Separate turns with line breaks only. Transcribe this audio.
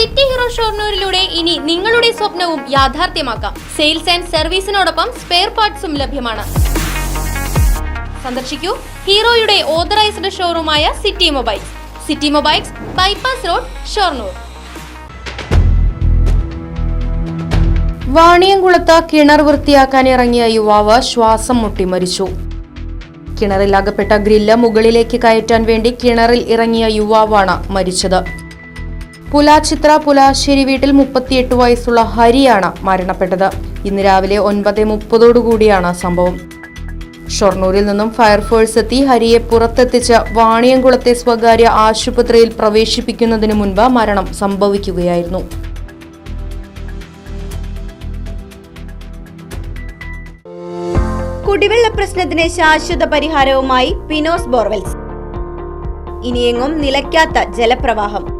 City hero ഷോർണൂരിലൂടെ ഇനി നിങ്ങളുടെ സ്വപ്നവും യാഥാർത്ഥ്യമാക്കാം. സെയിൽസ് ആൻഡ് സർവീസിനോടൊപ്പം സ്പെയർ പാർട്സും ലഭ്യമാണ്. സന്ദർശിക്കൂ ഹീറോയുടെ authorised ഷോറൂമായ city mobiles. City mobiles bypass road Shoranur. വാണിയംകുളത്ത് കിണർ വൃത്തിയാക്കാൻ ഇറങ്ങിയ യുവാവ് ശ്വാസം മുട്ടി മരിച്ചു. കിണറിൽ അകപ്പെട്ട ഗ്രില്ല് മുകളിലേക്ക് കയറ്റാൻ വേണ്ടി കിണറിൽ ഇറങ്ങിയ യുവാവാണ് മരിച്ചത്. പുലാച്ചിത്ര പുലാശ്ശേരി വീട്ടിൽ മുപ്പത്തിയെട്ട് വയസ്സുള്ള ഹരിയാണ് മരണപ്പെട്ടത്. ഇന്ന് രാവിലെ ഒൻപത് മുപ്പതോടുകൂടിയാണ് സംഭവം. ഷൊർണൂരിൽ നിന്നും ഫയർഫോഴ്സ് എത്തി ഹരിയെ പുറത്തെത്തിച്ച് വാണിയംകുളത്തെ സ്വകാര്യ ആശുപത്രിയിൽ പ്രവേശിപ്പിക്കുന്നതിന് മുൻപ് മരണം സംഭവിക്കുകയായിരുന്നു.
കുടിവെള്ള പ്രശ്നത്തിന് ശാശ്വത പരിഹാരവുമായി പിനോസ് ബോർവെൽസ്. ഇനിയെങ്ങും നിലയ്ക്കാത്ത ജലപ്രവാഹം.